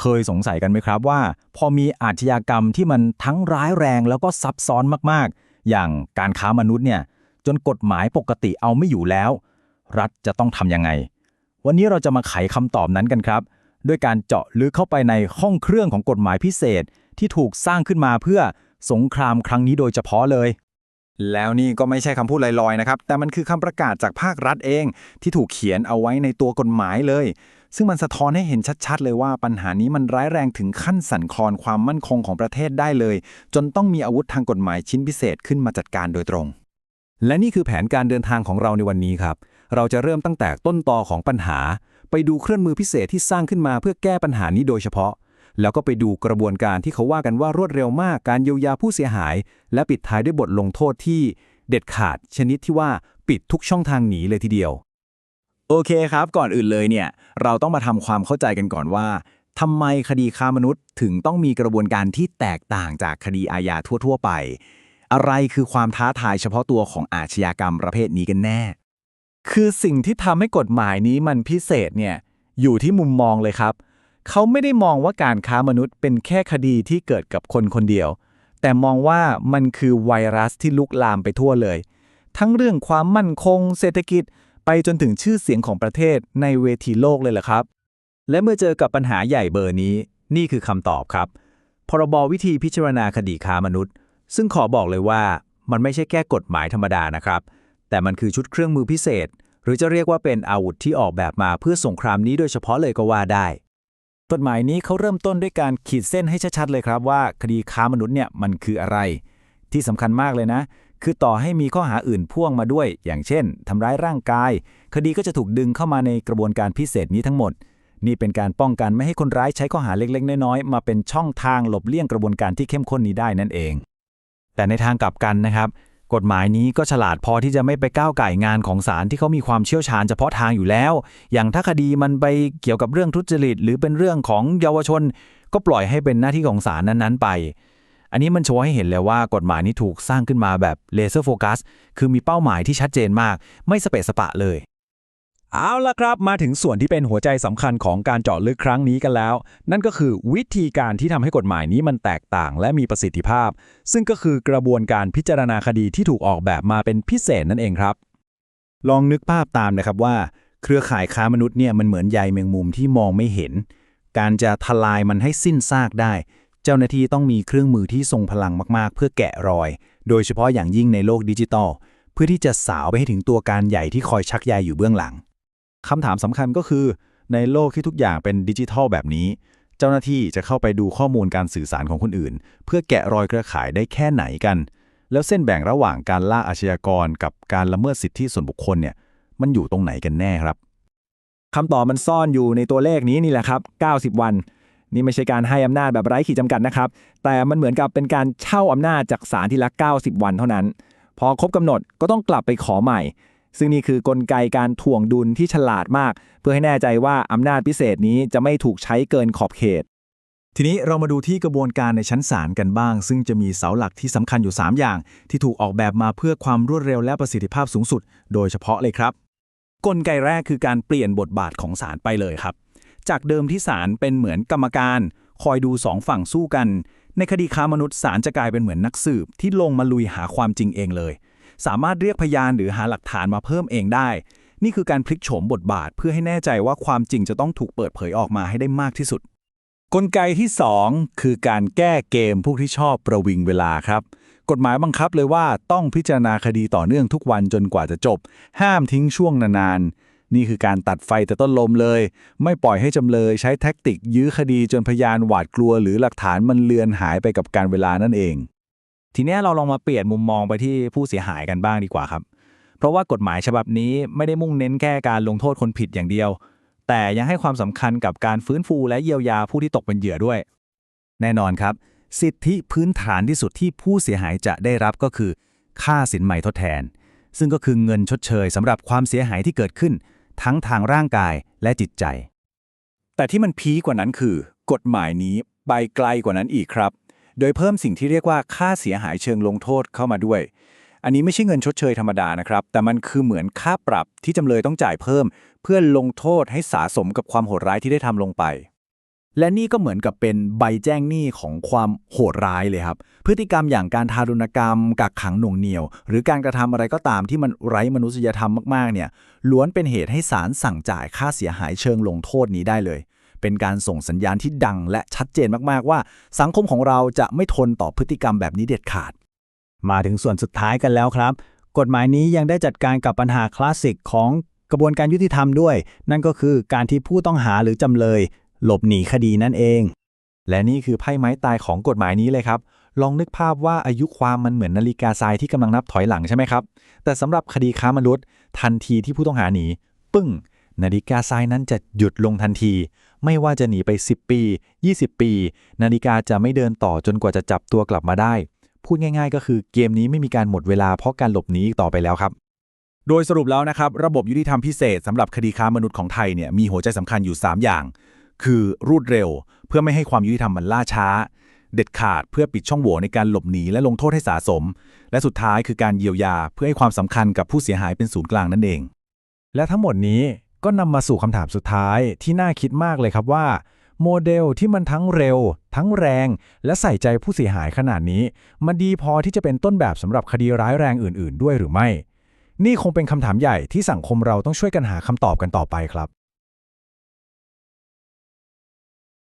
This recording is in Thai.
เคยสงสัยกันไหมครับว่า พอมีอาชญากรรมที่มันทั้งร้ายแรงแล้วก็ซับซ้อนมากๆ อย่างการค้ามนุษย์เนี่ยจนกฎหมายปกติเอาไม่อยู่แล้ว รัฐจะต้องทำยังไง วันนี้เราจะมาไขคำตอบนั้นกันครับ ด้วยการเจาะลึกเข้าไปในห้องเครื่องของกฎหมายพิเศษที่ถูกสร้างขึ้นมาเพื่อสงครามครั้งนี้โดยเฉพาะเลย แล้วนี่ก็ไม่ใช่คำพูดลอยๆนะครับ แต่มันคือคำประกาศจากภาครัฐเอง ที่ถูกเขียนเอาไว้ในตัวกฎหมายเลย ซึ่งมันสะท้อนให้เห็นชัดๆ เลยว่าปัญหานี้มันร้ายแรงถึงขั้นสั่นคลอนความมั่นคงของประเทศได้เลย จนต้องมีอาวุธทางกฎหมายชิ้นพิเศษขึ้นมาจัดการโดยตรง และนี่คือแผนการเดินทางของเราในวันนี้ครับ เราจะเริ่มตั้งแต่ต้นตอของปัญหา ไปดูเครื่องมือพิเศษที่สร้างขึ้นมาเพื่อแก้ปัญหานี้โดยเฉพาะ แล้วก็ไปดูกระบวนการที่เขาว่ากันว่ารวดเร็วมากการเยียวยาผู้เสียหาย และปิดท้ายด้วยบทลงโทษที่เด็ดขาดชนิดที่ว่าปิดทุกช่องทางหนีเลยทีเดียว โอเคครับ ก่อนอื่นเลยเนี่ย เราต้องมาทำความเข้าใจกันก่อนว่าทำไมคดีค้ามนุษย์ถึงต้องมีกระบวนการที่แตกต่างจากคดีอาญาทั่ว ๆ ไป อะไรคือความท้าทายเฉพาะตัวของอาชญากรรมประเภทนี้กันแน่ คือสิ่งที่ทำให้กฎหมายนี้มันพิเศษเนี่ยอยู่ที่มุมมองเลยครับ เขาไม่ได้มองว่าการค้ามนุษย์เป็นแค่คดีที่เกิดกับคนคนเดียว แต่มองว่ามันคือไวรัสที่ลุกลามไปทั่วเลย ทั้งเรื่องความมั่นคง เศรษฐกิจ ไปจนถึงชื่อเสียงของประเทศในเวทีโลกเลยแหละครับ และเมื่อเจอกับปัญหาใหญ่เบอร์นี้ นี่คือคำตอบครับ พรบวิธีพิจารณาคดีค้ามนุษย์ ซึ่งขอบอกเลยว่ามันไม่ใช่แค่กฎหมายธรรมดานะครับ แต่มันคือชุดเครื่องมือพิเศษ หรือจะเรียกว่าเป็นอาวุธที่ออกแบบมาเพื่อสงครามนี้โดยเฉพาะเลยก็ว่าได้ กฎหมายนี้เขาเริ่มต้นด้วยการขีดเส้นให้ชัดๆเลยครับว่า คดีค้ามนุษย์เนี่ยมันคืออะไร ที่สำคัญมากเลยนะ คือต่อให้มีข้อหาอื่นพ่วงมาด้วย อย่างเช่นทำร้ายร่างกาย คดีก็จะถูกดึงเข้ามาในกระบวนการพิเศษนี้ทั้งหมด นี่เป็นการป้องกันไม่ให้คนร้ายใช้ข้อหาเล็กๆ น้อยๆมาเป็นช่องทางหลบเลี่ยงกระบวนการที่เข้มข้นนี้ได้นั่นเอง แต่ในทางกลับกันนะครับ กฎหมายนี้ก็ฉลาดพอที่จะไม่ไปก้าวไก่งานของศาลที่เขามีความเชี่ยวชาญเฉพาะทางอยู่แล้ว อย่างถ้าคดีมันไปเกี่ยวกับเรื่องทุจริต หรือเป็นเรื่องของเยาวชน ก็ปล่อยให้เป็นหน้าที่ของศาลนั้นๆไป อันนี้มันโชว์ให้เห็นเลยว่ากฎหมายนี้ถูกสร้างขึ้นมาแบบเลเซอร์โฟกัส คือมีเป้าหมายที่ชัดเจนมาก ไม่สเปะสปะเลย เอาละครับมาถึงส่วนที่เป็นหัวใจสำคัญของการเจาะลึกครั้งนี้กันแล้ว นั่นก็คือวิธีการที่ทำให้กฎหมายนี้มันแตกต่างและมีประสิทธิภาพ ซึ่งก็คือกระบวนการพิจารณาคดีที่ถูกออกแบบมาเป็นพิเศษนั่นเองครับ ลองนึกภาพตามนะครับว่า เครือข่ายค้ามนุษย์เนี่ยมันเหมือนใยแมงมุมที่มองไม่เห็น การจะทลายมันให้สิ้นซากได้ เจ้าหน้าที่ต้องมีเครื่องมือที่ทรงพลังมากๆ เพื่อแกะรอย โดยเฉพาะอย่างยิ่งในโลกดิจิทัลเพื่อที่จะสาวไปให้ถึงตัวการใหญ่ที่คอยชักใยอยู่เบื้องหลัง คำถามสำคัญก็คือ ในโลกที่ทุกอย่างเป็นดิจิทัลแบบนี้ เจ้าหน้าที่จะเข้าไปดูข้อมูลการสื่อสารของคนอื่น เพื่อแกะรอยเครือข่ายได้แค่ไหนกัน แล้วเส้นแบ่งระหว่างการล่าอาชญากรกับการละเมิดสิทธิส่วนบุคคลเนี่ยมันอยู่ตรงไหนกันแน่ครับคำตอบมันซ่อนอยู่ในตัวเลขนี้นี่แหละครับ 90 วัน นี่ไม่ใช่การให้อำนาจแบบไร้ขีดจำกัดนะครับ แต่มันเหมือนกับเป็นการเช่าอำนาจจากศาลที่ละ 90 วันเท่านั้น พอครบกำหนดก็ต้องกลับไปขอใหม่ ซึ่งนี่คือกลไกการถ่วงดุลที่ฉลาดมาก เพื่อให้แน่ใจว่าอำนาจพิเศษนี้จะไม่ถูกใช้เกินขอบเขต ทีนี้เรามาดูที่กระบวนการในชั้นศาลกันบ้าง ซึ่งจะมีเสาหลักที่สำคัญอยู่ 3 อย่าง ที่ถูกออกแบบมาเพื่อความรวดเร็วและประสิทธิภาพสูงสุด โดยเฉพาะเลยครับ กลไกแรกคือการเปลี่ยนบทบาทของศาลไปเลยครับ จากเดิมที่ศาลเป็นเหมือนกรรมการ คอยดูสองฝั่งสู้กัน ในคดีค้ามนุษย์ศาลจะกลายเป็นเหมือนนักสืบที่ลงมาลุยหาความจริงเองเลย สามารถเรียกพยานหรือหาหลักฐานมาเพิ่มเองได้ นี่คือการพลิกโฉมบทบาทเพื่อให้แน่ใจว่าความจริงจะต้องถูกเปิดเผยออกมาให้ได้มากที่สุด กลไกที่ 2 คือการแก้เกมพวกที่ชอบประวิงเวลาครับ กฎหมายบังคับเลยว่าต้องพิจารณาคดีต่อเนื่องทุกวันจนกว่าจะจบ ห้ามทิ้งช่วงนานๆ นี่คือการตัดไฟแต่ต้นลมเลย ไม่ปล่อยให้จำเลยใช้แท็กติกยื้อคดีจนพยานหวาดกลัว หรือหลักฐานมันเลือนหายไปกับการเวลานั่นเอง ทีนี้เราลองมาเปลี่ยนมุมมองไปที่ผู้เสียหายกันบ้างดีกว่าครับ เพราะว่ากฎหมายฉบับนี้ไม่ได้มุ่งเน้นแค่การลงโทษคนผิดอย่างเดียว แต่ยังให้ความสำคัญกับการฟื้นฟูและเยียวยาผู้ที่ตกเป็นเหยื่อด้วย แน่นอนครับ สิทธิพื้นฐานที่สุดที่ผู้เสียหายจะได้รับก็คือ ค่าสินใหม่ทดแทน ซึ่งก็คือเงินชดเชยสำหรับความเสียหายที่เกิดขึ้น ทั้งทางร่างกายและจิตใจ แต่ที่มันพีกว่านั้นคือ กฎหมายนี้ไปไกลกว่านั้นอีกครับ โดยเพิ่มสิ่งที่เรียกว่าค่าเสียหายเชิงลงโทษเข้ามาด้วย อันนี้ไม่ใช่เงินชดเชยธรรมดานะครับ แต่มันคือเหมือนค่าปรับที่จำเลยต้องจ่ายเพิ่ม เพื่อลงโทษให้สาสมกับความโหดร้ายที่ได้ทำลงไป และนี่ก็เหมือนกับเป็นใบแจ้งหนี้ของความโหดร้ายเลยครับ พฤติกรรมอย่างการทารุณกรรม กักขังหน่วงเหนี่ยว หรือการกระทำอะไรก็ตามที่มันไร้มนุษยธรรมมากๆ เนี่ย ล้วนเป็นเหตุให้ศาลสั่งจ่ายค่าเสียหายเชิงลงโทษนี้ได้เลย เป็นการส่งสัญญาณที่ดังและชัดเจนมากๆว่า สังคมของเราจะไม่ทนต่อพฤติกรรมแบบนี้เด็ดขาด มาถึงส่วนสุดท้ายกันแล้วครับ กฎหมายนี้ยังได้จัดการกับปัญหาคลาสสิกของกระบวนการยุติธรรมด้วย นั่นก็คือการที่ผู้ต้องหาหรือจำเลย หลบหนีคดีนั่นเอง และนี่คือไพ่ไม้ตายของกฎหมายนี้เลยครับลองนึกภาพว่าอายุความมันเหมือนนาฬิกาทรายที่กำลังนับถอยหลังใช่ไหมครับ แต่สำหรับคดีค้ามนุษย์ ทันทีที่ผู้ต้องหาหนี ปึ้ง นาฬิกาทรายนั้นจะหยุดลงทันที ไม่ว่าจะหนีไป 10 ปี 20 ปี นาฬิกาจะไม่เดินต่อจนกว่าจะจับตัวกลับมาได้ พูดง่ายๆ ก็คือเกมนี้ไม่มีการหมดเวลาเพราะการหลบหนีอีกต่อไปแล้วครับ โดยสรุปแล้วนะครับ ระบบยุติธรรมพิเศษสำหรับคดีค้ามนุษย์ของไทยเนี่ยมีหัวใจสำคัญอยู่ 3 อย่าง คือรูดเร็ว เพื่อไม่ให้ความยุติธรรมมันล่าช้า เด็ดขาดเพื่อปิดช่องโหว่ในการหลบหนีและลงโทษให้สะสม และสุดท้ายคือการเยียวยาเพื่อให้ความสำคัญกับผู้เสียหายเป็นศูนย์กลางนั่นเองและทั้งหมดนี้ ก็นำมาสู่คำถามสุดท้ายที่น่าคิดมากเลยครับว่า โมเดลที่มันทั้งเร็ว ทั้งแรง และใส่ใจผู้เสียหายขนาดนี้ มันดีพอที่จะเป็นต้นแบบสำหรับคดีร้ายแรงอื่น ๆ ด้วยหรือไม่ นี่คงเป็นคำถามใหญ่ที่สังคมเราต้องช่วยกันหาคำตอบกันต่อไปครับ